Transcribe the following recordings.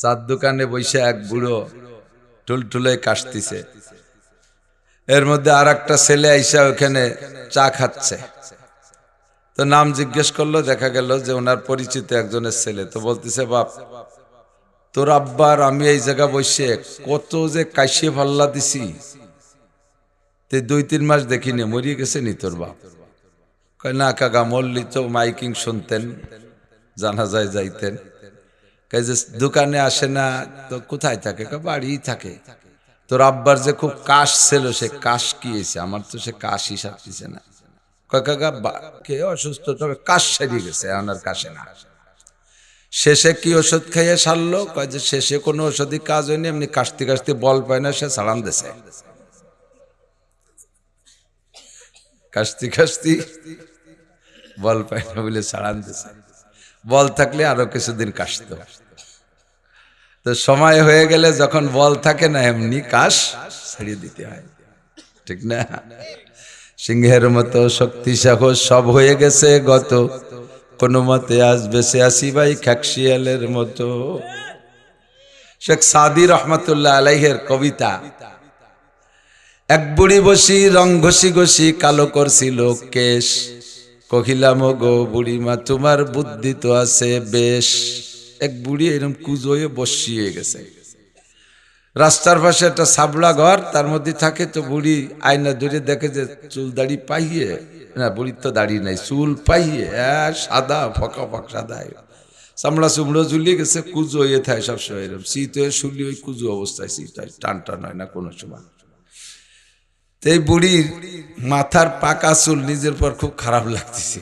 চার দোকানে বসে এক বুড়ো টুলটুলে কাশতিছে। এর মধ্যে আর একটা ছেলে আইসা ওখানে চা খাচ্ছে। তো নাম জিজ্ঞেস করল, দেখা গেল যে ওনার পরিচিত একজনের ছেলে। তো বলতেছে, বাপ, তোর আব্বার আমি এই জায়গা বসে কত যে কাশিয়ে পাল্লা দিছি। তে দুই তিন মাস দেখিনি, মরিয়ে গেছে নি তোর বাপ। না কাকা মল্লি তো মাইকিং শুনতেন, জানা যায় যাইতেন। যে দোকানে আসে না, তো কোথায় থাকে? বাড়িই থাকে। তোর আব্বার যে খুব কাশ ছিল, সে কাশ কি হয়েছে? আমার তো সে কাশ হিসাব দিছে না। কাকা কে অসুস্থ? তবে কাশ সেরিয়ে গেছে আমার কাশে না। শেষে কি ওষুধ খাইয়ে সারলো? কয় যে শেষে কোনো ওষুধই কাজ হয়নি, এমনি কাশতে কাশতে বল পায় না, সে সালাম দেছে। কাশতে কাশতি বল পায় না বলে সাড়ান দিছে। বল থাকলে আরও কিছুদিন কাশতো। তো সময় হয়ে গেলে যখন বল থাকে না, এমনি কাশ ছেড়ে দিতে হয়। ঠিক না? সিংহের মতো শক্তি সাহস সব হয়ে গেছে গত। কোনো মতে আজ বেঁচে আসি ভাই খ্যাকশিয়ালের মতো। শেখ সাদি রহমতুল্লাহ আলাইহের কবিতা, এক বুড়ি বসি রং ঘষি ঘষি কালো করছিল কেশ। কহিলাম গো বুড়িমা, তোমার বুদ্ধি তো আছে বেশ। এক বুড়ি এরকম কুজোয়ে বসিয়ে গেছে। রাস্তার পাশে একটা সাবলা ঘর, তার মধ্যে থাকে তো বুড়ি আয়না ধরে দেখে যে চুল দাড়ি পাইয়ে, না বুড়ির তো দাড়ি নাই, চুল পাইয়ে হ্যাঁ সাদা, ফকা ফক সাদা চামড়া চুমড়ো ঝুলিয়ে গেছে কুজো হয়ে থাকে সবসময় এরকম শীত হয়ে শুলি ওই কুজো অবস্থায়, শীত হয়, টান টান হয় না কোনো সময়। তো এই বুড়ির মাথার পাকা চুল নিজের পর খুব খারাপ লাগতেছে।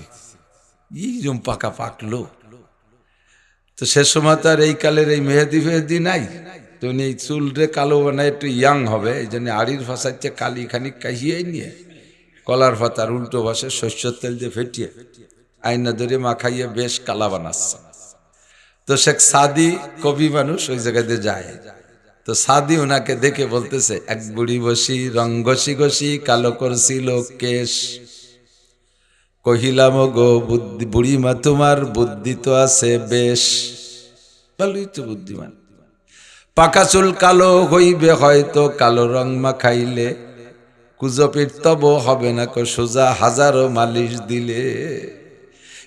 এইরকম পাকা পাকলো তো সে সময় তো আর এই কালের এই মেহেদি ফেহেদি নাই। তো এই চুল রে কালো বানায় একটু ইয়াং হবে, এই জন্য আড়ির ফাঁসাচ্ছে কালি খানিক কাহিয়ে নিয়ে কলার পাতার উল্টো ভাসে শস্যর তেল দিয়ে ফেটিয়ে আয়না ধরে মাখাইয়ে বেশ কালা বানাচ্ছে। তো শেখ সাদি কবি মানুষ ওই জায়গাতে যায়। তো সাদি ওনাকে দেখে বলতেছে, এক বুড়ি বসি, রং ঘষি ঘষি, কালো করছিল কেশ কহিলাম গো বুদ্ধি, বুড়িমা, তোমার বুদ্ধি তো আছে বেশ। ভালোই তো বুদ্ধিমান। পাকা চুল কালো হইবে হয়তো, কালো রং মাখাইলে। কুজপির তব হবে না কো, সোজা হাজারো মালিশ দিলে।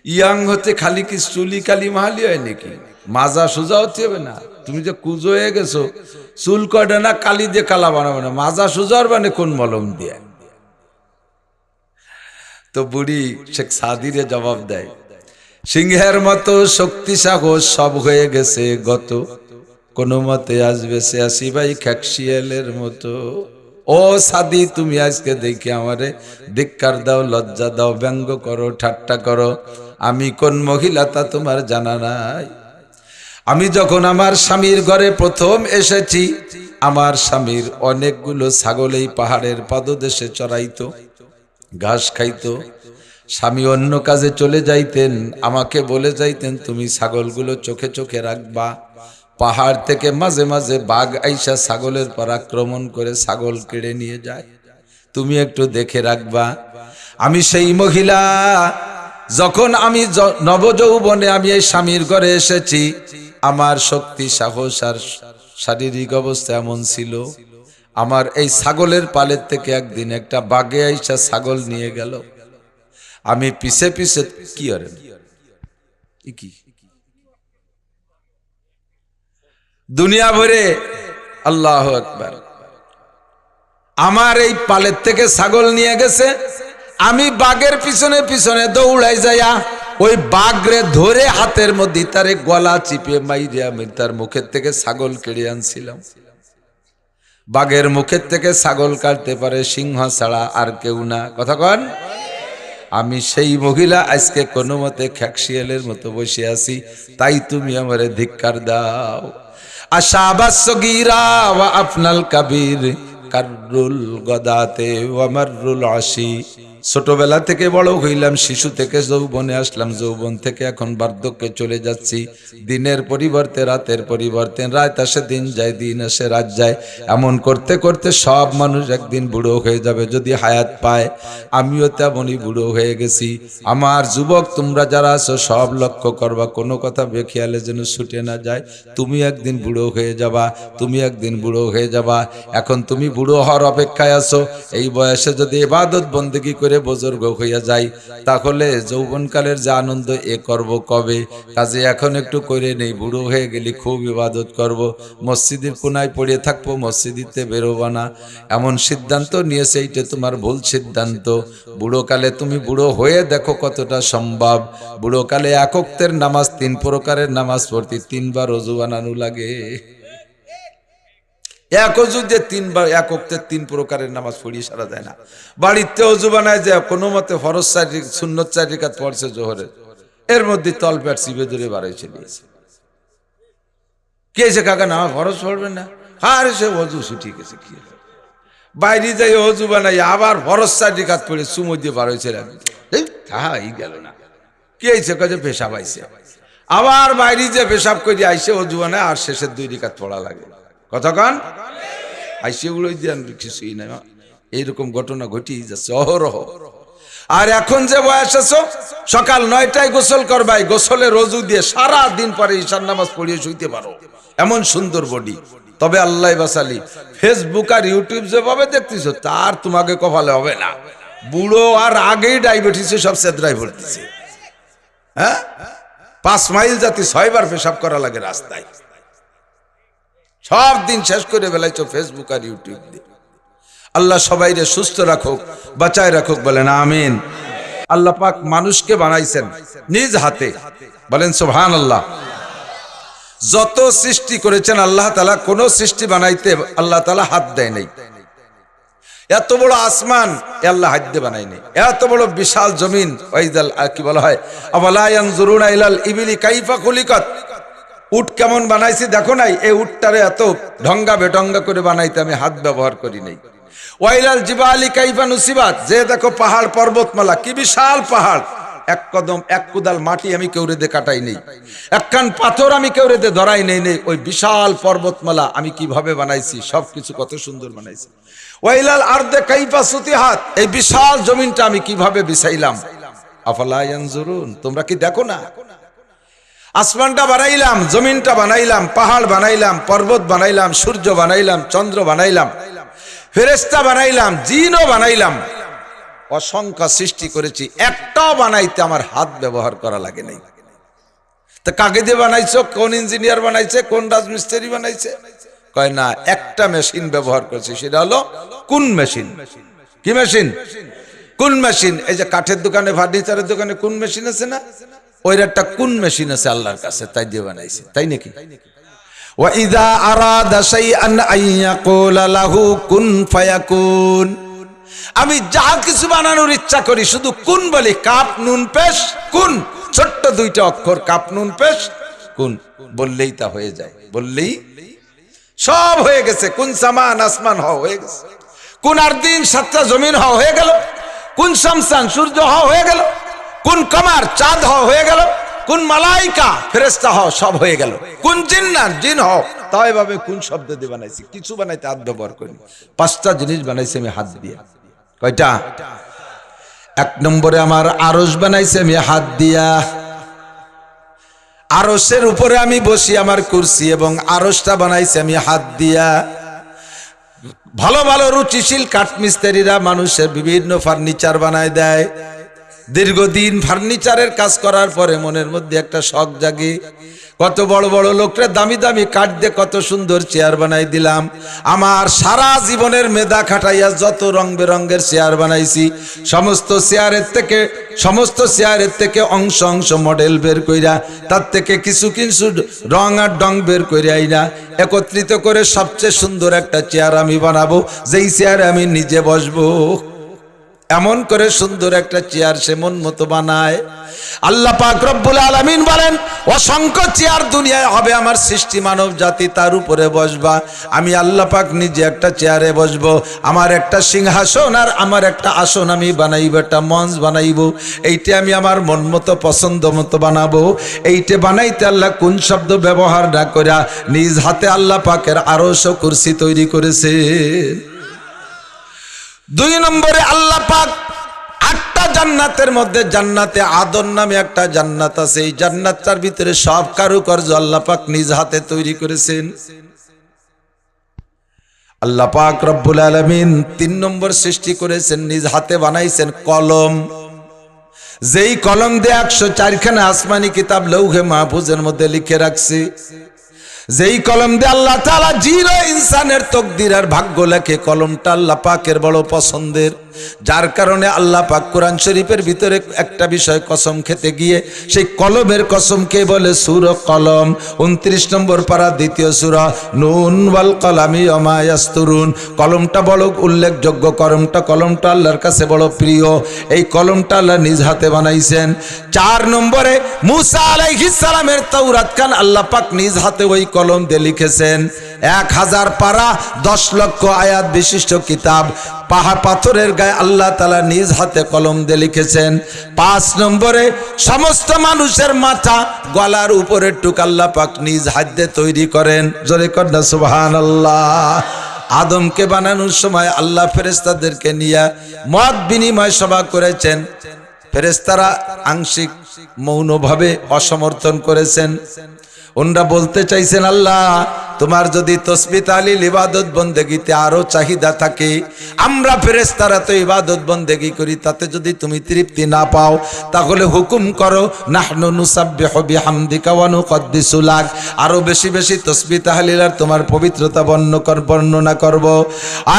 ইয়াং হতে খালি কি চুলি কালি মাহালি হয় নাকি? মাজা সোজা হতে হবে না। তুমি যে কুজো হয়ে গেছো, চুল কয়টা না কালি দিয়ে কালা বানাবে না। মাজা সোজার মানে কোন মলম দিয়ে? তো বুড়ি শেখ সাদিরে জবাব দেয়, সিংহের মতো শক্তি, সাহস সব হয়ে গেছে গত। কোনো মতে আসবে সে আসি ভাই খ্যাকশিয়ালের মতো। ও সাদি, তুমি আজকে দেখি আমারে ধিক্কার দাও, লজ্জা দাও, ব্যঙ্গ করো, ঠাট্টা করো। আমি কোন মহিলা তা তোমার জানা নাই। আমি যখন আমার স্বামীর ঘরে প্রথম এসেছি, আমার স্বামীর অনেকগুলো ছাগল এই পাহাড়ের পাদদেশে চড়াইতো। ঘাস খাইতো। স্বামী অন্য কাজে চলে যাইতেন, আমাকে বলে যাইতেন, তুমি ছাগলগুলো চোখে চোখে রাখবা। পাহাড় থেকে মাঝে মাঝে বাঘ আইসা ছাগলের পর আক্রমণ করে ছাগল কেড়ে নিয়ে যায়। তুমি একটু দেখে রাখবা। আমি সেই মহিলা, যখন আমি নবযৌবনে আমি এই স্বামীর ঘরে এসেছি, আমার শক্তি, সাহস আর শারীরিক অবস্থা এমন ছিল আমার এই ছাগলের পালের থেকে একদিন একটা বাঘে আইসা ছাগল নিয়ে গেল। আমি পিছে পিছে, কি আর? কি? দুনিয়া ভরে আল্লাহ একবার আমার এই পালের থেকে ছাগল নিয়ে গেছে। আমি বাঘের পিছনে পিছনে দৌড়াই যাইয়া ওই বাঘরে ধরে হাতের মধ্যে তারে গলা চিপে মাইরে আমি তার মুখের থেকে ছাগল কেড়ে আনছিলাম। বাঘের মুখের থেকে ছাগল কাটতে পারে, সিংহ ছাড়া আর কেউ না। কথা কন? আমি সেই মহিলা, আজকে কোনো মতে খ্যাকশিয়ালের মতো বসে আছি, তাই তুমি আমারে ধিক্কার দাও। আশাবাস আপনাল কাবির, কাররুল গদাতে আমার রুল আশি। ছোটবেলা থেকে বড় হইলাম, শিশু থেকে যৌবনে আসলাম, যৌবন থেকে এখন বার্ধক্যে চলে যাচ্ছি। দিনের পরিবর্তে, রাতের পরিবর্তে, রাত আসে, দিন যায়, দিন আসে, রাত যায়। এমন করতে করতে সব মানুষ একদিন বুড়ো হয়ে যাবে, যদি হায়াত পায়। আমিও তেমনই বুড়ো হয়ে গেছি। আমার যুবক, তোমরা যারা আছো, সব লক্ষ্য করবা, কোনো কথা বেখেয়ালে যেন ছুটে না যায়। তুমি একদিন বুড়ো হয়ে যাবা, তুমি একদিন বুড়ো হয়ে যাবা। এখন তুমি বুড়ো হওয়ার অপেক্ষায় আছো। এই বয়সে যদি ইবাদত বন্দেগী করে বুজুর্গ হইয়া যাই, তাহলে যৌবনকালের যে আনন্দ এ করব কবে? কাজে এখন একটু করে নেই, বুড়ো হয়ে গেলি খুব ইবাদত করব। মসজিদের কোনায় পড়ে থাকব মসজিদিতে বেরোবো না। এমন সিদ্ধান্ত নিয়েছে, এইটা তোমার ভুল সিদ্ধান্ত। বুড়োকালে তুমি বুড়ো হয়ে দেখো কতটা সম্ভব। বুড়োকালে একক্তের নামাজ, তিন প্রকারের নামাজ পড়তে তিনবার অজু বানানো লাগে। এক অজুতে তিনবার এক অক্তের তিন প্রকারের নামাজ পড়িয়ে সারা যায় না। বাড়িতে অজু বানায় যে কোনো মতে ফরজ চারি সুন্নত চারি কাজ পড়ছে জোহরের এর মধ্যে তল প্যাট চিপে ধরে বাড়াই চলিয়েছে কে এসে কাকা না ফরজ পড়বেন না? আর সে অজু ছুটি গেছে কি বাইরে যাই অজু বানাই, আবার ফরজ চারি কাজ পড়ে সুমো দিয়ে হ্যাঁ এই গেল না। কে এসে কাজে পেশাব আইছে? আবার বাইরে যে পেশাব করে, আইসে অজু বানায়, আর শেষের দুই রিকাত পড়া লাগে। কতক্ষণ আইসে গুলোই দিয়ে কিছুই না এইরকম ঘটনা ঘটিয়ে যাচ্ছে, অহরহ। আর এখন যে বয়স আছো, সকাল নয়টায় গোসল করবাই, গোসলে রজু দিয়ে সারা দিন পরে ঈশান নামাজ পড়িয়ে শুইতে পারো। এমন সুন্দর বডি। তবে আল্লাহ বাসালি ফেসবুক আর ইউটিউব যেভাবে দেখতেছ, তার তোমাকে কপালে হবে না। বুড়ো আর আগেই ডায়াবেটিসে সব সেদ্রাই ভরতেছে হ্যাঁ? পাঁচ মাইল জাতি ছয়বার পেশাব করা লাগে রাস্তায়। সব দিন শেষ করে বেলাইছো ফেসবুক আর ইউটিউব দিয়ে। আল্লাহ সবাইরে সুস্থ রাখুক, বাঁচায় রাখুক, বলেন আমিন। আল্লাহ পাক মানুষকে বানাইছেন নিজ হাতে। বলেন সুবহান আল্লাহ যত সৃষ্টি করেছেন আল্লাহ তালা কোন সৃষ্টি বানাইতে আল্লাহ তালা হাত দেয় নাই। এত বড় আসমান, এ আল্লাহ হাত দিয়ে বানাই নাই। এত বড় বিশাল জমিন ওয়াইদাল কি বলা হয়? আবালায়ান আইলাল ইবিলি কাইফা খুলিকত? উট কেমন বানাইছি দেখো নাই, এই উটটারে এত ঢঙ্গা বেটঙ্গা করে বানাইতে আমি হাত ব্যবহার করি নাই। ওয়াইলাল জিবালি কাইফা নুসিবাত, যে দেখো পাহাড় পর্বতমালা, কি বিশাল পাহাড়। এক কদম, এক কুদাল মাটি আমি কেউরে দে কাটাই নেই। একখান পাথর আমি কেউরে দে ধরাই নেই নেই। ওই বিশাল পর্বতমালা আমি কীভাবে বানাইছি, সবকিছু কত সুন্দর বানাইছি। ওয়াইলাল আর্দে কাইফা সুতিহাত, এই বিশাল জমিনটা আমি কীভাবে বিছাইলাম? আফালা ইয়ানজুরুন, তোমরা কি দেখো না? আসমানটা বানাইলাম, জমিনটা বানাইলাম, পাহাড় বানাইলাম, পর্বত বানাইলাম, সূর্য বানাইলাম, চন্দ্র বানাইলাম ফেরেস্তা বানাইলাম, জিনও বানাইলাম। অসংখ্য সৃষ্টি করেছি, একটাও বানাইতে আমার হাত ব্যবহার করা লাগে নাই। তা কাকে দিয়ে বানাইছো? কোন ইঞ্জিনিয়ার বানাইছে? কোন রাজমিস্ত্রি বানাইছে? কয় না, একটা মেশিন ব্যবহার করেছি, সেটা হলো কোন মেশিন? কি মেশিন? কোন মেশিন? এই যে কাঠের দোকানে, ফার্নিচারের দোকানে কোন মেশিন আছে না? ওই একটা কোন মেশিন আছে আল্লাহর কাছে? তাই দিয়ে বানাইছে। তাই নাকি? আমি যা কিছু বানানোর ইচ্ছা করি শুধু কোন বলি। কাপ নুন পেশ কোন। ছোট্ট দুইটা অক্ষর কাপ নুন পেশ কোন। বললেই তা হয়ে যায়। বললেই সব হয়ে গেছে। কোন সামান আসমান হওয়া হয়ে গেছে। কোন আর দিন সাতটা জমিন হওয়া হয়ে গেল। কোন শামসান সূর্য হওয়া হয়ে গেল। কোন কমার চাঁদ হ হয়ে গেল, কোন মালাইকা ফেরেস্তা হ সব হয়ে গেল, কোন জিন্নার জিন হ তাও এভাবে কোন শব্দ দিয়ে বানাইছি? কিছু বানাইতে হাত ব্যবহার করি পাঁচটা জিনিস বানাইছি আমি হাত দিয়ে। কয়টা? এক নম্বরে আমার আরস বানাইছে আমি হাত দিয়া। আরসের উপরে আমি বসি আমার কুরসি এবং আরসটা বানাইছি আমি হাত দিয়া। ভালো ভালো রুচিশীল কাঠমিস্ত্রিরা মানুষের বিভিন্ন ফার্নিচার বানায় দেয়। দীর্ঘদিন ফার্নিচারের কাজ করার পরে মনের মধ্যে একটা শখ জাগে। কত বড় বড় লোকরা দামি দামি কাঠ দিয়ে কত সুন্দর চেয়ার বানাই দিলাম। আমার সারা জীবনের মেধা খাটাইয়া যত রং বেরঙ্গের চেয়ার বানাইছি, সমস্ত চেয়ারের থেকে, সমস্ত চেয়ারের থেকে অংশ অংশ মডেল বের কইরা, তার থেকে কিছু কিছু রং আর ডং বের করে আইনা। একত্রিত করে সবচেয়ে সুন্দর একটা চেয়ার আমি বানাবো, যেই চেয়ারে আমি নিজে বসবো। এমন করে সুন্দর একটা চেয়ার সে মন মতো বানায়। আল্লাহ পাক রব্বুল আলামিন বলেন, অসংখ্য চেয়ার দুনিয়ায় হবে আমার সৃষ্টি মানব জাতি তার উপরে বসবা। আমি আল্লাহ পাক নিজে একটা চেয়ারে বসবো। আমার একটা সিংহাসন আর আমার একটা আসন আমি বানাইব, একটা মঞ্চ বানাইব। এইটা আমি আমার মন মতো, পছন্দ মতো বানাবো। এইটা বানাইতে আল্লাহ কোন শব্দ ব্যবহার না করা নিজ হাতে আল্লাহ পাকের আরশ ও কুরসি তৈরি করেছে। দুই নম্বরে আল্লাহ পাক আটটা জান্নাতের মধ্যে জান্নাতে আদর নামে একটা জান্নাত আছে। এই জান্নাতটার ভিতরে সব কারুকার্য আল্লাহ পাক নিজ হাতে তৈরি করেছেন। আল্লাহ পাক রব্বুল আলমিন তিন নম্বর সৃষ্টি করেছেন, নিজ হাতে বানাইছেন কলম। যেই কলম দিয়ে একশো চারখানা আসমানি কিতাব লৌহে মাহফুজের মধ্যে লিখে রাখছি। যেই কলম দিয়ে আল্লাহ তালা জিরো ইনসানের তকদির আর ভাগ্য লেখে, কলমটা আল্লাহ পাকের বড় পছন্দের। যার কারণে আল্লাহ পাক কোরআন শরীফের ভিতরে একটা বিষয় কসম খেতে গিয়ে, সেই কলমের কসমকে বলে সুর কলম? উনত্রিশ নম্বর পারা দ্বিতীয় সুরা, নুন ওয়াল কলামি অমায়াস্তুরুন কলমটা বড় উল্লেখযোগ্য কলমটা কলমটা আল্লাহর কাছে বড় প্রিয়। এই কলমটা আল্লাহ নিজ হাতে বানাইছেন। চার নম্বরে, মুসা সালামের তাওরাত খান আল্লাহ পাক নিজ হাতে ওই কলম দিয়ে লিখেছেন। এক হাজার পারা দশ লক্ষ আয়াত বিশিষ্ট কিতাব। পাহাড় পাথরের গায়ে আল্লাহ তালা নিজ হাতে কলম দিয়ে লিখেছেন। পাঁচ নম্বরে, সমস্ত মানুষের মাথা গলার উপরে টুক আল্লাহ পাক নিজ হাতে তৈরি করেন। জোরে কন্যা সুবহান আল্লাহ আদমকে বানানোর সময় আল্লাহ ফেরেস্তাদেরকে নিয়ে মত বিনিময় সভা করেছেন। ফেরেস্তারা আংশিক মৌনভাবে অসমর্থন করেছেন। ওনরা বলতে চাইছেন, আল্লাহ তোমার যদি তসবি তালিল ইবাদত বন্দেগিতে আরও চাহিদা থাকে, আমরা ফেরেস্তারা তো ইবাদত বন্দেগি করি, তাতে যদি তুমি তৃপ্তি না পাও, তাহলে হুকুম করো, নাহনু নুসাব্বিহু বিহামদিকা ওয়া নুকদ্দিসু লাক। আরও বেশি বেশি তসবি তাহলিল আর তোমার পবিত্রতা বর্ণ কর, বর্ণনা করব।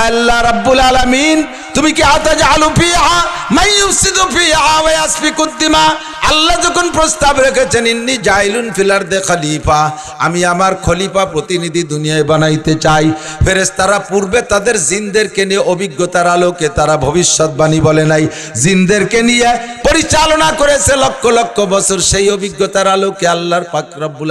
আল্লাহ রাব্বুল আলামিন, তুমি কি আতাজালু ফিহা? মাই ইউফসিদু ফিহা ওয়া ইয়াসফিকুদ দিমা। আল্লাহ যখন প্রস্তাব রেখেছেন, ইন্নি জাইলুন ফিলার দে খলিফা, আমি আমার খলিফা প্রতিনিধি দুনিয়ায় বানাইতে চাই। ফেরেস তারা পূর্বে তাদের জিনদেরকে নিয়ে অভিজ্ঞতার আলোকে তারা ভবিষ্যৎবাণী বলে নাই। জিনদেরকে নিয়ে পরিচালনা করেছে লক্ষ লক্ষ বছর সেই অভিজ্ঞতার আলোকে আল্লাহর পাক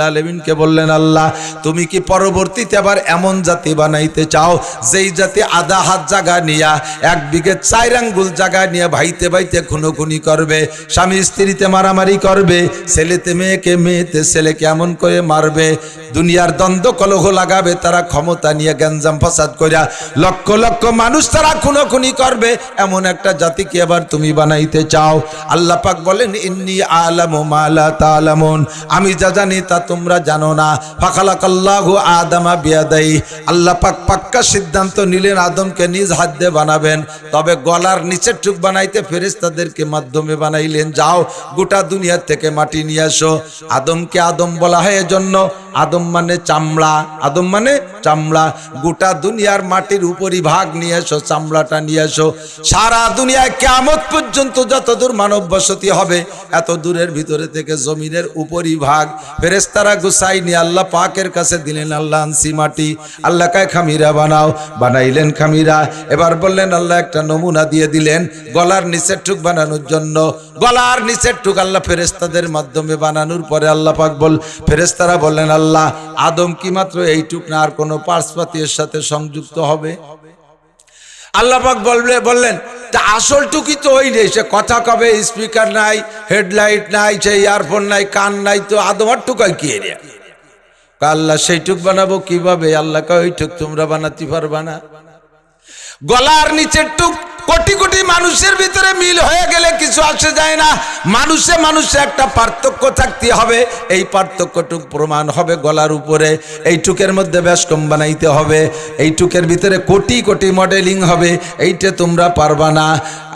আলমিনকে বললেন, আল্লাহ, তুমি কি পরবর্তীতে আবার এমন জাতি বানাইতে চাও যেই জাতি আধা হাত জায়গা নিয়া, এক বিঘে চার আঙ্গুল জায়গা নিয়ে ভাইতে ভাইতে খুনোখুনি করবে, স্বামী স্ত্রীতে মারামারি করবে, ছেলেতে মেয়েকে মেয়েতে ছেলে কেমন করে মারবে, দুনিয়ার দ্বন্দ্ব কলহ লাগাবে, তারা ক্ষমতা নিয়ে গ্যাঞ্জাম ফসাদ করিয়া লক্ষ লক্ষ মানুষ তারা খুনোখুনি করবে, এমন একটা জাতিকে আবার তুমি বানাইতে চাও। আল্লাহ পাক বলেন, ইন্নি আলামু মালা তালামুন। আমি যা জানি তা তোমরা জানো না। ফাখালাকাল্লাহু আদামা বিয়াদাই আল্লাহ পাক পাক্কা সিদ্ধান্ত নিলেন, আদমকে নিজ হাত দিয়ে বানাবেন। তবে গলার নিচের টুক বানাইতে ফেরেশতাদেরকে মাধ্যমে বানাইলেন। যাও, গোটা দুনিয়ার থেকে মাটি নিয়ে আসো। আদমকে আদম বলা হয় এজন্য। আদম মানে চামড়া। আদম মানে চামড়া। গোটা দুনিয়ার মাটির উপরই ভাগ নিয়ে এসো চামড়াটা নিয়ে এসো সারা দুনিয়ায় কেমত পর্যন্ত যতদূর মানব বসতি হবে। এত দূরের ভিতরে থেকে জমিনের উপরই ভাগ। ফেরেস্তারা গুসাই নিয়ে আল্লাহ পাকের কাছে দিলেন, আল্লাহ আনসি মাটি। আল্লাহ কায়, খামিরা বানাও। বানাইলেন খামিরা। এবার বললেন, আল্লাহ একটা নমুনা দিয়ে দিলেন গলার নিচের টুক বানানোর জন্য। গলার নিচের টুক আল্লাহ ফেরেস্তাদের মাধ্যমে বানানোর পরে আল্লাহ পাক বল ফেরেস্তারা বললেন, আল্লাহ, আদম কি মাত্র এইটুক না আর কোনো পার্সপাতি সাথে সংযুক্ত হবে? আল্লাহ পাক বললে বললেন তা আসল টুকি তো ওই নেই, সে কথা কবে স্পিকার নাই হেডলাইট নাই, সে ইয়ারফোন নাই, কান নাই, তো আদমার টুকাই কি এরিয়া? আল্লাহ সেইটুক বানাবো কীভাবে? আল্লাহ কে ওই টুক তোমরা বানাতে পারবা না। গলার নিচের টুক কোটি কোটি মানুষের ভিতরে মিল হয়ে গেলে কিছু আসে যায় না। মানুষে মানুষে একটা পার্থক্য থাকতে হবে। এই পার্থক্যটুক প্রমাণ হবে গলার উপরে। এই টুকের মধ্যে ব্যাসকম বানাইতে হবে। এই টুকের ভিতরে কোটি কোটি মডেলিং হবে। এইটা তোমরা পারবা না।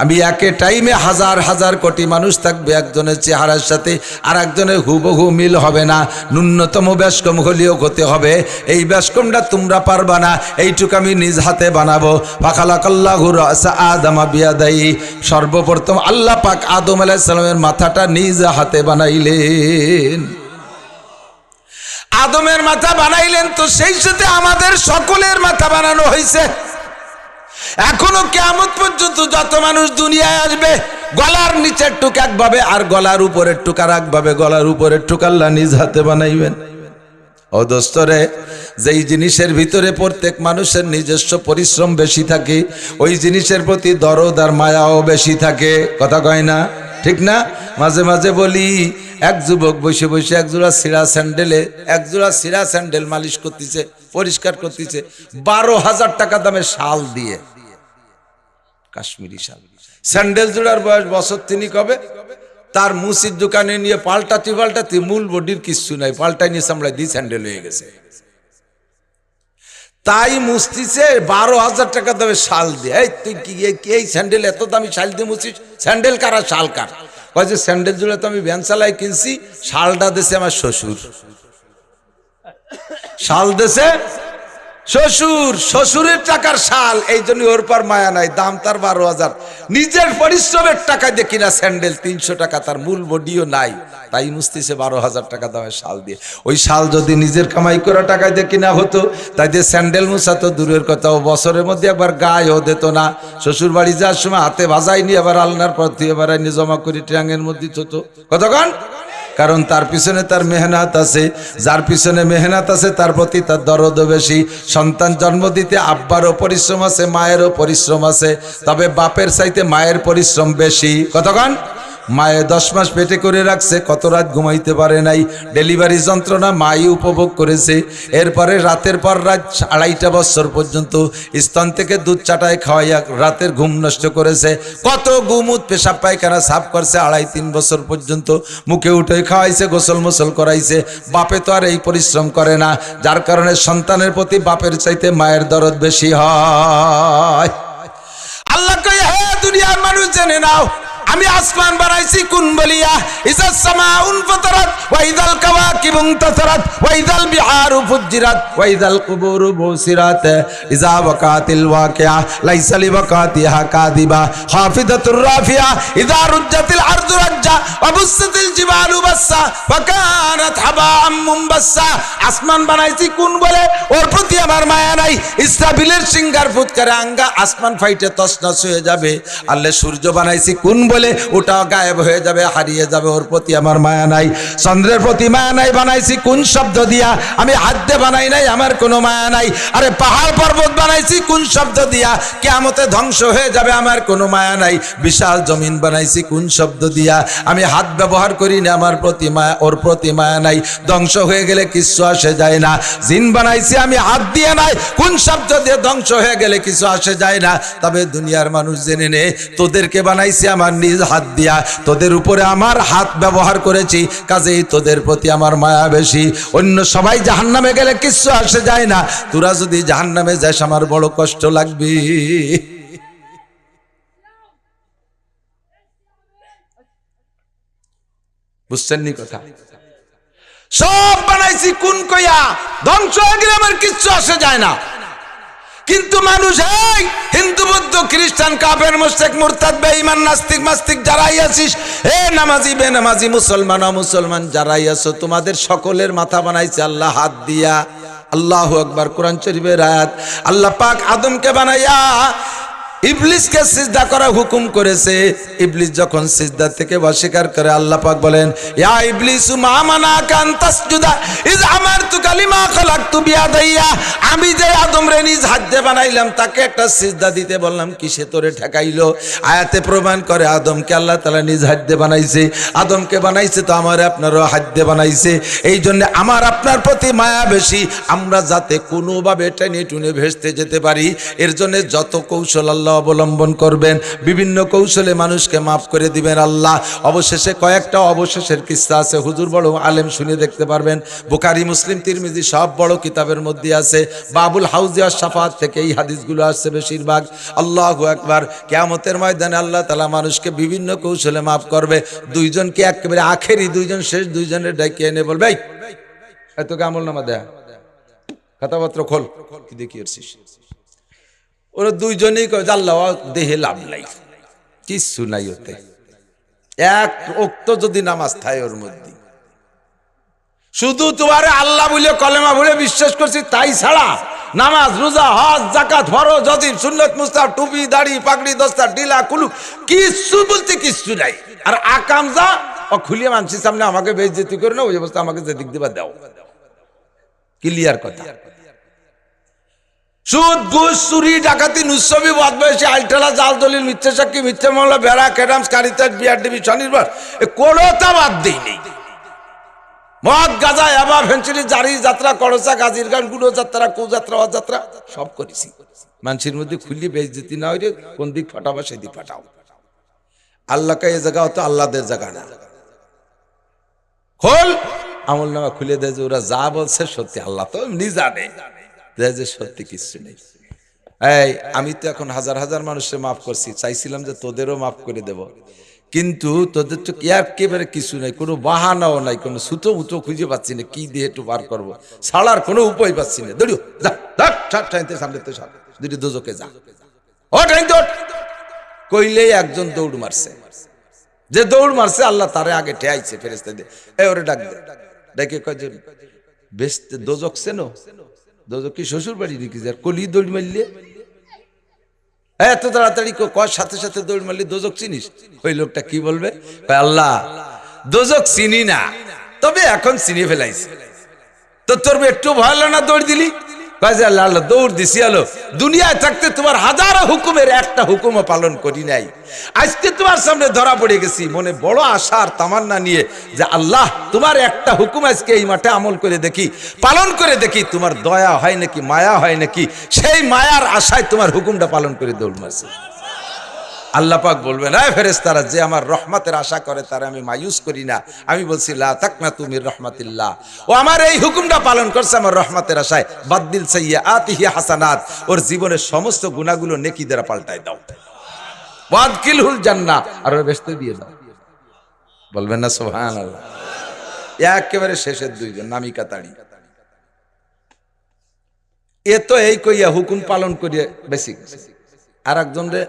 আমি একে টাইমে হাজার হাজার কোটি মানুষ থাকবে একজনের চেহারার সাথে, আর একজনের হুবহু মিল হবে না। ন্যূনতম ব্যাসকম হলেও হতে হবে। এই ব্যাসকমটা তোমরা পারবা না। এইটুক আমি নিজ হাতে বানাবো। ফাখালাকাল্লাহুর আদামা বিয়াদাই সর্বপ্রথম আল্লাহ পাক আদম আলাইসালামের মাথাটা নিজ হাতে বানাইলেন। আদমের মাথা বানাইলেন তো সেই সাথে আমাদের সকলের মাথা বানানো হয়েছে এখনও কেমন পর্যন্ত যত মানুষ দুনিয়ায় আসবে, গলার নিচের টুক একভাবে আর গলার উপরের টুক একভাবে গলার উপরের টুক আল্লাহ নিজ হাতে বানাইবেন। ও দোস্তরে, যেই জিনিসের ভিতরে প্রত্যেক মানুষের নিজস্ব পরিশ্রম বেশি থাকে, ওই জিনিসের প্রতি দরদ আর মায়াও বেশি থাকে। কথা কয় না? ঠিক না? মাঝে মাঝে বলি, এক যুবক বসে বসে এক জোড়া সিরা স্যান্ডেলে, এক জোড়া সিরা স্যান্ডেল মালিশ করতেছে, পরিষ্কার করতেছে, বারো হাজার টাকা দামে শাল দিয়ে। কাশ্মীরি শাল। স্যান্ডেল জোড়ার বয়স বছর তিনি কবে তার মুসির দোকানে নিয়ে পাল্টাতে পাল্টাতে মূল বডির কিচ্ছু নাই পাল্টাই নিয়ে সামলায় দিয়ে স্যান্ডেল হয়ে গেছে। তাই মুস্তিছে বারো হাজার টাকা দামে শাল দিয়ে। এই, তুই কি এই- স্যান্ডেল এত দামি শাল দিয়ে মুছিস স্যান্ডেল কারা, শাল কার? কয় যে স্যান্ডেল জুড়ে তো আমি ভ্যান চালাই কিনছি, শালটা দেশে আমার শ্বশুর। শাল দেশে শ্বশুর, শ্বশুরের টাকার শাল, এই জন্য ওর পর মায়া নাই, দাম তার বারো হাজার। নিজের পরিশ্রমের টাকা দিয়ে কিনা স্যান্ডেল, তিনশো টাকা, তার মূল বডিও নাই। তাই মুস্তিছে বারো হাজার টাকা দামের শাল দিয়ে। ওই শাল যদি নিজের কামাই করা টাকা দিয়ে কিনা হতো, তাই দিয়ে স্যান্ডেল মুছা তো দূরের কথা, ও বছরের মধ্যে একবার গায়েও দিত না। শ্বশুর বাড়ি যাওয়ার সময় হাতে বাজাইনি আবার আলনার পর দিয়ে এবার জমা করি ট্যাঙের মধ্যে তো কতক্ষণ? কারণ তার পিছনে তার মেহনত আছে। যার পিছনে মেহনত আছে, তার প্রতি তার দরদ বেশি। সন্তান জন্ম দিতে আব্বারও পরিশ্রম আছে, মায়েরও পরিশ্রম আছে। তবে বাপের চাইতে মায়ের পরিশ্রম বেশি। কতক্ষণ মায়ে দশ মাস পেটে করে রাখছে, কত রাত ঘুমাইতে পারে নাই। ডেলিভারি যন্ত্রণা মাই উপভোগ করেছে। এরপরে রাতের পর রাত আড়াইটা বছর পর্যন্ত স্তন থেকে দুধ চাটায় খাওয়াইয়া রাতের ঘুম নষ্ট করেছে। কত গুমুত পেশাব পায়খানা সাফ করছে, আড়াই তিন বছর পর্যন্ত মুখে উঠে খাওয়াইছে, গোসল মোসল করাইছে। বাপে তো আর এই পরিশ্রম করে না, যার কারণে সন্তানের প্রতি বাপের চাইতে মায়ের দরদ বেশি হয়। আল্লাহ দুনিয়ার মানুষ, জেনে নাও আমি আসমান বানাইছি, কোন বলিয়া। ইজাস সামাউন ফাতারাত, ওয়া ইদাল কাওয়াকিবু তাসারাত, ওয়া ইদাল বিহারু ফুজ্জিরাত ওয়া ইদাল কুবুরু বুসিরাত। ইজা ওয়াকাতিল ওয়াকিয়া, লাইসা লিওয়াকাতিহা কাদিবা খাফিদাতুর রাফিয়া ইজা রুজ্জাতিল আরদু রাজ্জা, ওয়া বুসসাতিল জিবালু বাসসা, ওয়া কানাত হাবাআম মুমবাসসা। আসমান বানাইছি, কোন বলে? ওর প্রতি আমার মায়া নাই। ইসরাফিলের সিঙ্গার ফুৎকারে আঙ্গা, আসমান ফাইটে তসনস হয়ে যাবে। আল্লাহ সূর্য বানাইছি, কোন বলে ওটা গায়েব হয়ে যাবে, হারিয়ে যাবে, ওর প্রতি আমার মায়া নাই। চন্দ্রের প্রতি মায়া নাই, বানাইছি কোন শব্দ দিয়া? আমি হাত বানাই নাই, আমার কোনো মায়া নাই। আরে পাহাড় পর্বত বানাইছি কোন শব্দ দিয়া? কেমতে ধ্বংস হয়ে যাবে, আমার কোনো মায়া নাই। বিশাল জমিন বানাইছি কোন শব্দ দিয়া? আমি হাত ব্যবহার করি না, আমার প্রতি মায়া, ওর প্রতি মায়া নাই। ধ্বংস হয়ে গেলে কিছু আসে যায় না। জিন বানাইছি, আমি হাত দিয়ে নাই। কোন শব্দ দিয়ে ধ্বংস হয়ে গেলে কিছু আসে যায় না। তবে দুনিয়ার মানুষ জেনে নে, তোদেরকে বানাইছি আমার নিজ হাত দিয়া তোদের উপরে আমার হাত ব্যবহার করেছি, কাজেই তোদের প্রতি আমার মায়া বেশি। অন্য সবাই জাহান্নামে গেলে কিচ্ছু আসে যায় না। তোরা যদি জাহান্নামে যাস, আমার বড় কষ্ট লাগবে। বুঝছেননি কথা? সব বানাইছি কোন কইয়া ধ্বংস হয়ে গেলে আমার কিচ্ছু আসে যায় না। কিন্তু মানুষ, এই, হিন্দু, বৌদ্ধ, খ্রিস্টান, কাফের মুস্তেক মুরতাদ, বেঈমান, নাস্তিক, মাস্তিক, যারাই আছিস, এ নামাজি বে নামাজি মুসলমান ও মুসলমান যারাই আছো, তোমাদের সকলের মাথা বানাইছে আল্লাহ হাত দিয়া। আল্লাহ আকবার, কোরআন শরীফের আয়াত। আল্লাহ পাক আদমকে বানাইয়া ইবলিসকে সিজদা করা হুকুম করেছে। ইবলিস যখন সিজদা থেকে অস্বীকার করে, আল্লাহ পাক বলেন, ইয়া ইবলিস, মা মানা কান তাসজুদা, ইজ আমারতু কালিমা খালাকতু বিয়াদাইয়া। আমি যে আদম রে নিজ হাত দিয়ে বানাইলাম, তাকে একটা সিজদা দিতে বললাম, কিসে তোরে ঠেকাইলো? আয়াতে প্রমাণ করে, আদমকে আল্লাহ তাআলা নিজ হাত দিয়ে বানাইছে। আদমকে বানাইছে তো আমার আপনারও হাত দিয়ে বানাইছে। এই জন্য আমার আপনার প্রতি মায়া বেশি। আমরা যাতে কোনোভাবে টেনে টুনে ভেসতে যেতে পারি। এর জন্য যত কৌশল আল্লাহ অবলম্বন করবেন। বিভিন্ন কৌশলে মানুষকে মাফ করে দিবেন আল্লাহ। অবশেষে কয়েকটা অবশেষের কিস্সা আছে। হুজুর বড় আলেম শুনে দেখতে পারবেন। বুখারি মুসলিম তিরমিজি সব বড় কিতাবের মধ্যে আছে। বাবুল হাউজিয়া সাফাত থেকে এই হাদিসগুলো আসছে বেশিরভাগ। আল্লাহ একবার কেয়ামতের ময়দানে আল্লাহ তালা মানুষকে বিভিন্ন কৌশলে মাফ করবে। দুইজনকে একেবারে আখেরি দুইজন শেষ দুইজনের ডাকিয়ে এনে বলবে "এই, এত আমল নামা দেয়া কথাবার্তা খোল। কি দেখি আসছিস ওরা দুইজনেই কয়, আল্লাহ, দেহে লাভ নাই। কিচ্ছু নাই ওতে। এক উক্ত যদি নামাজ থাকে ওর মধ্যে। শুধু তোমার আল্লাহ বলে, কলেমা বলে বিশ্বাস করছি, তাই ছাড়া নামাজ, রোজা, হজ জাকাত ফরজ যদি সুন্নত মুস্তাব টুপি, দাড়ি, পাগড়ি, দস্তা, ডিলা, কুলু, কিচ্ছু বলতে কিচ্ছু নাই। আর আকাম যা, ও খুলিয়ে মানছি, সামনে আমাকে বেইজ্জতি করে না, ওই অবস্থা আমাকে যে দিক দিবা দাও। ক্লিয়ার কথা। সুদ, ঘুষ, চুরি, ডাকাতি নুসবি বদমাইশি আলটালা জাল, দলিল, মিথ্যে সাক্ষী, মিথ্যে মামলা বেড়া ক্যাডামস কারিতাজ বিআর ডিবি স্বনির্ভর কোনোটা বাদ দেই নেই। মদ, গাজা এবা ভেঞ্চুরি জারি, যাত্রা করসা গাজির গানগুলো যাত্রা যাত্রা, অ যাত্রা, সব করেছি। মানুষের মধ্যে খুললি বেচ দিতে না হইলে কোন দিক ফাটাবো, সেই দিক ফাটাও। আল্লাহকে এ জায়গা হতো আল্লাহদের জায়গা না। খোল, আমল নামা খুলে দেয় যে ওরা যা বলছে সত্যি, আল্লাহ তো এমনি জানে। যে সত্যি কিছু নেই। এই, আমি তো এখন হাজার হাজার মানুষের মাফ করছি, চাইছিলাম যে তোদেরও মাফ করে দেব। কিন্তু তোদের তো একেবারে কিছু নাই, কোনো বাহানাও নাই, কোনো সুতো উতো খুঁজে পাচ্ছি না, কি দিয়ে একটু বার করব। ছাড়ার কোনো উপায় পাচ্ছি না। দৌড়িও, যা সামনে তো সার। দুটি দোজকে যা। কইলেই একজন দৌড় মারছে। যে দৌড় মারছে, আল্লাহ তারে আগে ঠেয়াইছে ফেরেস্তে দিয়ে এ ওরে ডাক ডেকে কয় যে বেশ, দোজক সেনো দোজক কি শ্বশুর বাড়ি নাকি যার কলি দৌড় মারলে? এত তাড়াতাড়ি কর সাথে সাথে দৌড় মারলি দোজক চিনিস? ওই লোকটা কি বলবে? আল্লাহ, দোজক চিনি না, তবে এখন চিনি ফেলাইছে। তো তোর একটু ভয় না দৌড় দিলি? কয় আল্লাহ আল্লাহ দৌড় দিছি, আলো। দুনিয়ায় থাকতে তোমার হাজারো হুকুমের একটা হুকুমও পালন করি নাই। আজকে তোমার সামনে ধরা পড়ে গেছি, মনে বড় আশার তামান্না নিয়ে যে আল্লাহ, তোমার একটা হুকুম আজকে এই মাঠে আমল করে দেখি, পালন করে দেখি, তোমার দয়া হয় নাকি, মায়া হয় নাকি, সেই মায়ার আশায় তোমার হুকুমটা পালন করে দৌড় মারছে। আল্লাহ পাক বলবেন হ্যাঁ ফেরেস্তারা যে আমার রহমতের আশা করে তারা আমি মায়ুস করি না। আমি বলছি, লা তাকনা তুমি রহমাতিল্লাহ। ও আমার এই হুকুমটা পালন করছে আমার রহমতের আশায়। বাদ্দিল সাইয়া আতিহি হাসানাত, ওর জীবনের সমস্ত গুণাগুলো নেকি দ্বারা পাল্টায় দাও। ওয়াদকিলহুল জান্নাহ, আর ওর ব্যস্ত দিয়ে দাও। বলবেন না, সুবহানাল্লাহ। একেবারে শেষের দুইজন নামিকা তাড়ি এ তো এই কইয়া হুকুম পালন করিয়া বেশি আর একজন রে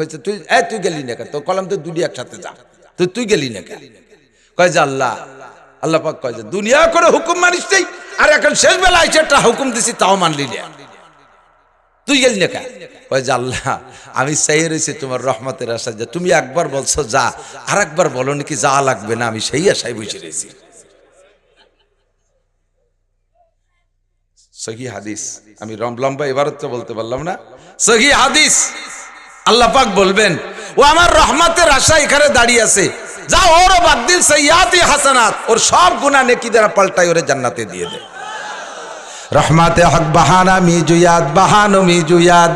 কইছে, তুই, এ, তুই গেলি না? তো কলাম তো দুটি একসাথে যা তুই তুই গেলি না? কয় যে আল্লাহ আল্লাহ পাক কয় যে দুনিয়া করে হুকুম মানিস নেই, আর এখন শেষ বেলা আইছে, একটা হুকুম দিছি, তাও মানলি না তুই গেলি না? কয় যে আল্লাহ, আমি চাই রয়েছি তোমার রহমতের আশা যে তুমি একবার বলছো যা আর একবার বলো নাকি যা লাগবে না, আমি সেই আশায় বসে রয়েছি সহি হাদিস, আমি লম্বা এবারত তো বলতে পারলাম না সহি হাদিস আল্লাহ পাক বলবেন, ও আমার রহমতের আশা এখানে দাঁড়িয়ে আছে। যা ওর বাদ দিল সৈয়াতি হাসানাত। ওর সব গুণা নেকি দ্বারা পাল্টাই ওরে জান্নাতে দিয়ে দেয় রহমাতে হক বাহানা মিজুয়াদ বাহানো মিজুয়াদ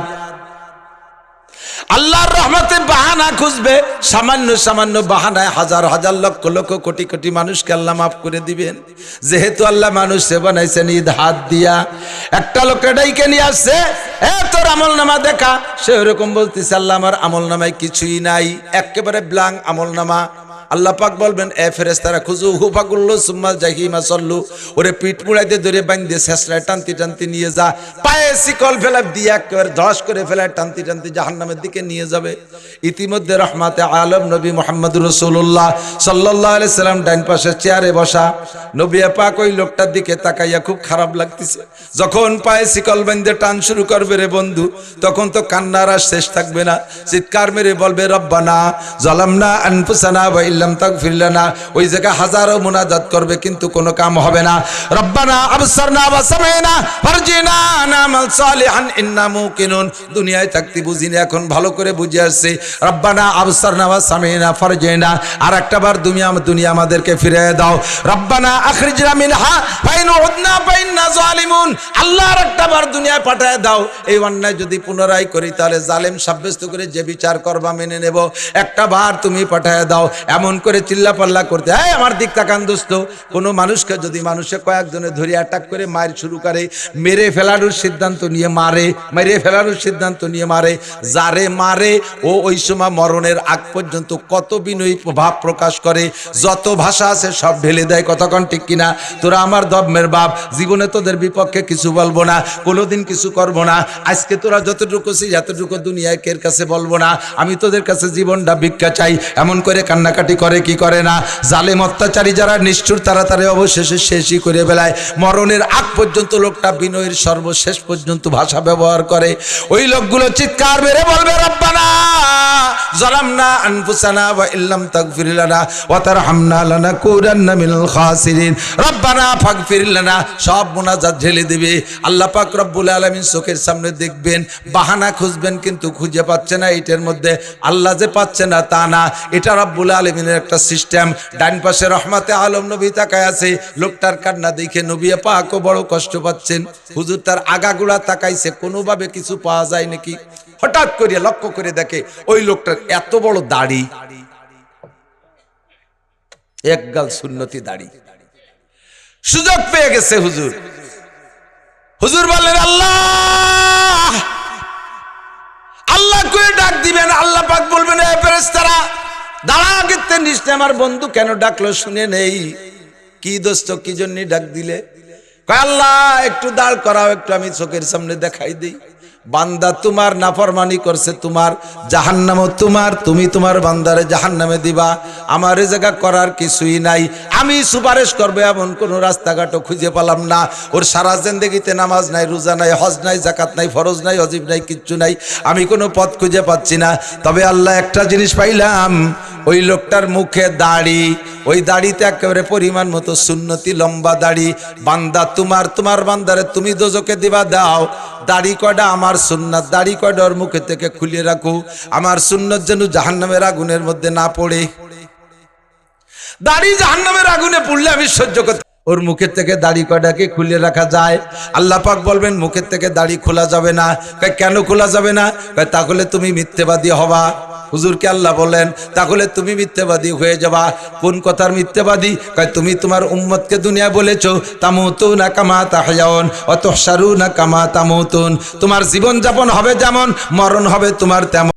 আল্লাহর রহমতে বাহানা খুঁজবে, সামান্য সামান্য বাহানায় হাজার হাজার লক্ষ লক্ষ কোটি কোটি মানুষকে আল্লাহ মাফ করে দিবেন। যেহেতু আল্লাহ মানুষ সে বানাইছেন ঈদ হাত দিয়া। একটা লোকে ডাইকে নিয়ে আসছে, এ, তোর আমল নামা দেখা। সে ওরকম বলতেছে, আল্লাহ আমার আমল নামায় কিছুই নাই। একেবারে ব্লাং আমল নামা। আল্লাহ পাক বলবেন, এ ফেরেস্তারা খুজু হুফাগুল্লু সুম্মা জাহিমা সল্লু। ওরে পিঠ মুড়াইতে ধরে বান্ধে শেষরায় টানতি টানতে নিয়ে যা। পায়ে শিকল ফেলা দিয়ে একেবারে ধস করে ফেলায় টানতে টানতি জাহান্নামের দিকে নিয়ে যাবে। ইতিমধ্যে রহমাতে আলম নবী মোহাম্মদ রসুল্লাহ সাল্লাহ আলি সাল্লাম ডাইন পাশে চেয়ারে বসা। নবী পাক ওই লোকটার দিকে তাকাইয়া খুব খারাপ লাগতেছে। যখন পায়ে শিকল বান্ধে টান শুরু করবে রে বন্ধু, তখন তো কান্নার আর শেষ থাকবে না। চিৎকার মেরে বলবে, রব্বানা জলামনা আনফুসানা বা ইল্লাম তাগফির লানা ওই জায়গায় হাজারো মুনাজাত করবে, কিন্তু কোনো কাম হবে না। রব্বানা আবসারনা ওয়া সামাইনা, ফারজিনা নামাল সালিহান, ইন্না মুকিনুন। দুনিয়ায় থাকতে বুঝিনি, এখন ভালো করে বুঝে আসছে। রব্বানা আবসারনা ওয়া সামাইনা, ফারজিনা আর একটা বার দুনিয়া দুনিয়া আমাদেরকে ফিরে দাও। রব্বানা আখরিজনা মিনহা, ফাইন উদনা ফাইন্না জালিমুন। আল্লাহ আর একটা দুনিয়ায় পাঠায় দাও। এই অন্যায় যদি পুনরায় করি, তাহলে জালেম সাব্যস্ত করে যে বিচার করবা মেনে নেব। একটা বার তুমি পাঠায় দাও। এমন করে চিল্লা পাল্লা করতে হ্যাঁ আমার দিক তাকান দোস্ত। কোনো মানুষকে যদি মানুষে কয়েকজনে ধরে অ্যাটাক করে মার শুরু করে, মেরে ফেলানোর সিদ্ধান্ত নিয়ে মারে, মেরে ফেলানোর সিদ্ধান্ত নিয়ে মারে, যারে মারে, ও ওই সময় মরণের আগ পর্যন্ত কত বিনয়ী ভাব প্রকাশ করে, যত ভাষা আছে সব ঢেলে দেয় কতক্ষণ ঠিক কিনা? তোরা আমার দব্মের বাপ, জীবনে তোদের বিপক্ষে কিছু বলব না, কোনোদিন কিছু করব না, আজকে তোরা যতটুকু ছিস, এতটুকু দুনিয়ায় কের কাছে বলব না? আমি তোদের কাছে জীবনটা ভিক্ষা চাই, এমন করে কান্নাকাটি ডাকাতি করে, কি করে না? জালেম অত্যাচারী যারা নিষ্ঠুর, তারা তারা অবশেষে শেষই করে বেলায় মরণের আগ পর্যন্ত লোকটা বিনয়ের সর্বশেষ পর্যন্ত ভাষা ব্যবহার করে। ওই লোকগুলো চিৎকার বেড়ে বলবে, রব্বানা! জালামনা আনফুসানা ওয়া ইল্লাম তাগফির লানা ওয়া তারহামনা লানাকুনান্না মিনাল খাসিরিন। রব্বানা ফাগফির লানা, সব মুনাজাত ঢেলে দিবে। আল্লাহ পাক রব্বুল আলামিন চোখের সামনে দেখবেন, বাহানা খুঁজবেন কিন্তু খুঁজে পাচ্ছে না এটার মধ্যে। আল্লাহ যে পাচ্ছে না তা না। এটা রব্বুল আলমিনের একটা সিস্টেম। ডান পাশে রহমাতে আলম নবী তাকায় আছে। লোকটার কান্না দেখে নবী পাকও বড় কষ্ট পাচ্ছেন। হুজুর তার আগাগুড়া তাকাইছে, কোনোভাবে কিছু পাওয়া যায় নাকি? হঠাৎ করে লক্ষ্য করে দেখে ওই লোকটার এত বড় দাড়ি। একগাল সুন্নতি দাড়ি। সুযোগ পেয়ে গেছে হুজুর। হুজুর বললেন, আল্লাহ! আল্লাহ করে ডাক দিবেন? আল্লাহ পাক বলবেন, এ ফেরেশতারা দাঁড়া গেতে নিশ্চয় আমার বন্ধু কেন ডাকলো শুনে নেই? কি দোস্ত, কি জন্য ডাক দিলে? আল্লাহ, একটু দাঁড় করাও, একটু আমি চোখের সামনে দেখাই দিই। বান্দা তোমার নাফরমানি করছে, তোমার জাহান্নামও তোমার, তুমি তোমার বান্দারে জাহান্নামে দিবা। আমার এ জায়গা করার কিছুই নাই। আমি সুপারিশ করব, এমন কোনো রাস্তাঘাটও খুঁজে পেলাম না। ওর সারা জিন্দগিতে নামাজ নাই, রোজা নাই, হজ নাই জাকাত নাই, ফরজ নাই, অজিব নাই, কিচ্ছু নাই, আমি কোনো পথ খুঁজে পাচ্ছি না। তবে আল্লাহ একটা জিনিস পাইলাম, ওই লোকটার মুখে দাড়ি, ওই দাড়িতে একেবারে পরিমাণ মতো সুন্নতি, লম্বা দাড়ি। বান্দা, তোমার তোমার বান্দারে তুমি দোজকে দিবা, দাও। দাড়ি কয়টা? আমার সুন্নাত। দাড়ি কয়টা? ওর মুখে থেকে খুলে রাখো। আমার সুন্নত যেন জাহান্নামের আগুনের মধ্যে না পড়ে। দাড়ি জাহান্নামের আগুনে পড়লে আমি সহ্য করতে ওর মুখের থেকে দাড়ি কয়টাকে খুলে রাখা যায়? আল্লাহ পাক বলবেন, মুখের থেকে দাড়ি খোলা যাবে না। কেন খোলা যাবে না? তাহলে তুমি মিথ্যেবাদী হবা। হুজুরকে আল্লাহ বলেন তাহলে তুমি মিথ্যেবাদী হয়ে যাবা। কোন কথার মিথ্যেবাদী? কয়, তুমি তোমার উম্মতকে দুনিয়া বলেছ, তামুতুন কামা তাহয়াউন অত সারু না কামা তামুতুন। তোমার জীবন যাপন হবে যেমন, মরণ হবে তোমার তেমন।